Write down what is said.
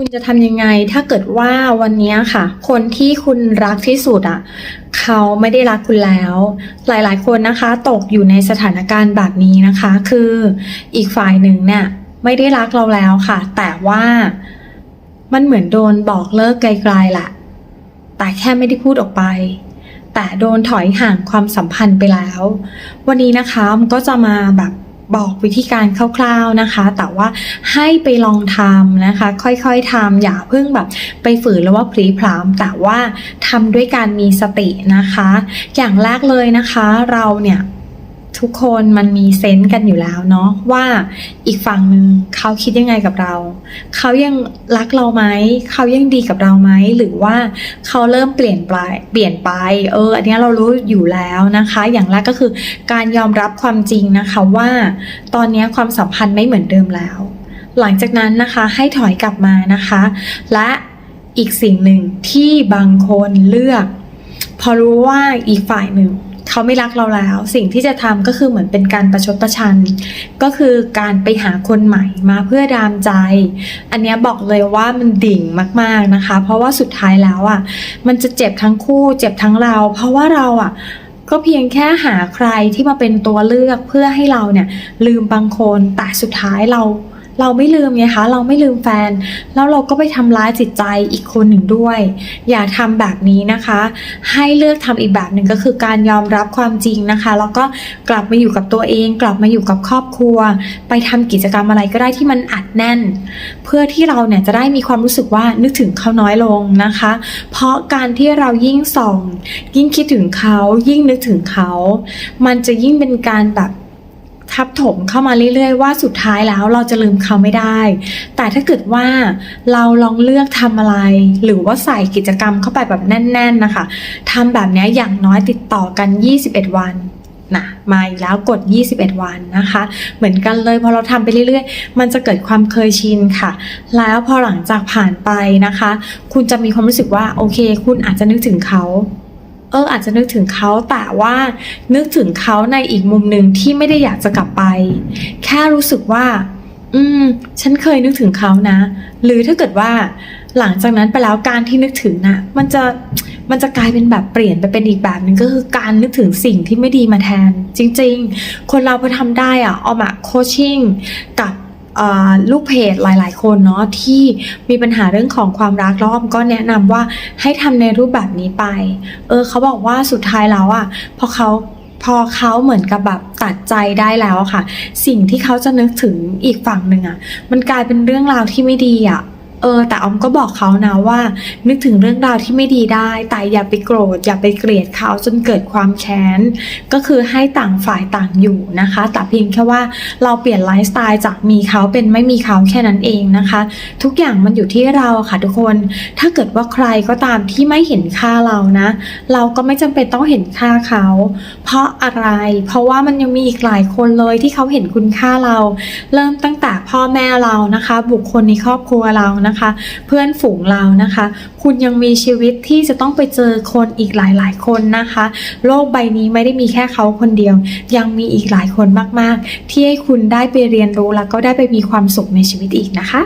คุณจะทำยังไงถ้าเกิดว่าวันนี้ค่ะ คนที่คุณรักที่สุดอะ เขาไม่ได้รักคุณแล้ว หลายๆ คนนะคะ ตกอยู่ในสถานการณ์แบบนี้นะคะ คืออีกฝ่ายหนึ่งเนี่ย ไม่ได้รักเราแล้วค่ะ แต่ว่ามันเหมือนโดนบอกเลิกไกลๆแหละแต่แค่ไม่ได้พูดออกไป แต่โดนถอยห่างความสัมพันธ์ไปแล้ว วันนี้นะคะมันก็จะมาแบบ บอกวิธีการคร่าวๆนะคะ แต่ว่าให้ไปลองทำนะคะ ค่อยๆทำอย่าเพิ่งแบบไปฝืนแล้วว่าพลีพรามแต่ว่าทำด้วยการมีสตินะคะ อย่างแรกเลยนะคะ เราเนี่ย ทุกคนมันมีเซนส์กันอยู่แล้วเนาะว่าอีกฝั่งหนึ่งเขาคิดยังไงกับเรา เขายังรักเราไหมเขายังดีกับเราไหมหรือว่าเขาเริ่มเปลี่ยนไปเปลี่ยนไป เออ อันนี้เรารู้อยู่แล้วนะคะ อย่างแรกก็คือการยอมรับความจริงนะคะว่า ตอนนี้ความสัมพันธ์ไม่เหมือนเดิมแล้ว หลังจากนั้นนะคะให้ถอยกลับมานะคะ และอีกสิ่งหนึ่งที่บางคนเลือก พอรู้ว่าอีกฝ่ายหนึ่ง เขาไม่รักเราแล้ว สิ่งที่จะทำก็คือเหมือนเป็นการประชดประชัน ก็คือการไปหาคนใหม่มาเพื่อดามใจ อันนี้บอกเลยว่ามันดิ่งมากๆนะคะ เพราะว่าสุดท้ายแล้วอะมันจะเจ็บทั้งคู่ เจ็บทั้งเรา เพราะว่าเราอะก็เพียงแค่หาใครที่มาเป็นตัวเลือกเพื่อให้เราเนี่ยลืมบางคนแต่สุดท้ายเรา เราไม่ลืมไงคะ เราไม่ลืมแฟน แล้วเราก็ไปทำร้ายจิตใจอีกคนหนึ่งด้วย อย่าทำแบบนี้นะคะ ให้เลือกทำอีกแบบหนึ่งก็คือการยอมรับความจริงนะคะ แล้วก็กลับมาอยู่กับตัวเอง กลับมาอยู่กับครอบครัว ไปทำกิจกรรมอะไรก็ได้ที่มันอัดแน่น เพื่อที่เราเนี่ยจะได้มีความรู้สึกว่านึกถึงเขาน้อยลงนะคะ เพราะการที่เรายิ่งส่อง ยิ่งคิดถึงเขา ยิ่งนึกถึงเขา มันจะยิ่งเป็นการแบบ ทับถมเข้ามาเรื่อยๆ ว่าสุดท้ายแล้วเราจะลืมเขาไม่ได้ แต่ถ้าเกิดว่าเราลองเลือกทำอะไร หรือว่าใส่กิจกรรมเข้าไปแบบแน่น ๆนะคะทำแบบนี้อย่างน้อยติดต่อกัน 21 วันนะมาอีกแล้วกด 21 วันนะคะ เหมือนกันเลยพอเราทำไปเรื่อยๆ มันจะเกิดความเคยชินค่ะ แล้วพอหลังจากผ่านไปนะคะ คุณจะมีความรู้สึกว่าโอเค คุณอาจจะนึกถึงเขา เอออาจจะนึกถึงเขาแต่ว่านึกถึงเขาในอีกมุมหนึ่งที่ไม่ได้อยากจะกลับไป แค่รู้สึกว่า อืม ฉันเคยนึกถึงเขานะ หรือถ้าเกิดว่า หลังจากนั้นไปแล้วการที่นึกถึงน่ะมันจะมันจะกลายเป็นแบบเปลี่ยนไปเป็นอีกแบบหนึ่งก็คือการนึกถึงสิ่งที่ไม่ดีมาแทน จริง ๆ คนเราพอทำได้อะออมอะโคชชิ่งกับ ลูกเพจหลาย ๆ คนเนาะที่มีปัญหาเรื่องของความรักแล้ออมก็แนะนำว่าให้ทำในรูปแบบนี้ไป เออเขาบอกว่าสุดท้ายแล้วอะพอเขาพอเขาเหมือนกับแบบตัดใจได้แล้วค่ะ สิ่งที่เขาจะนึกถึงอีกฝั่งหนึ่งอะมันกลายเป็นเรื่องราวที่ไม่ดีอะ เออ แต่ออมก็บอกเขานะว่า นึกถึงเรื่องราวที่ไม่ดีได้ แต่อย่าไปโกรธ อย่าไปเกลียดเขาจนเกิดความแค้น ก็คือให้ต่างฝ่ายต่างอยู่นะคะ แต่เพียงแค่ว่าเราเปลี่ยนไลฟ์สไตล์จากมีเขาเป็นไม่มีเขาแค่นั้นเองนะคะ ทุกอย่างมันอยู่ที่เราค่ะทุกคน ถ้าเกิดว่าใครก็ตามที่ไม่เห็นค่าเรานะ เราก็ไม่จำเป็นต้องเห็นค่าเขา เพราะอะไร เพราะว่ามันยังมีอีกหลายคนเลยที่เขาเห็นคุณค่าเรา เริ่มตั้งแต่พ่อแม่เรานะคะ บุคคลในครอบครัวเรานะคะ เพื่อนฝูงเรานะคะ คุณยังมีชีวิตที่จะต้องไปเจอคนอีกหลาย ๆ คนนะคะ โลกใบนี้ไม่ได้มีแค่เขาคนเดียว ยังมีอีกหลายคนมาก ๆ ที่ให้คุณได้ไปเรียนรู้แล้วก็ได้ไปมีความสุขในชีวิตอีกนะคะ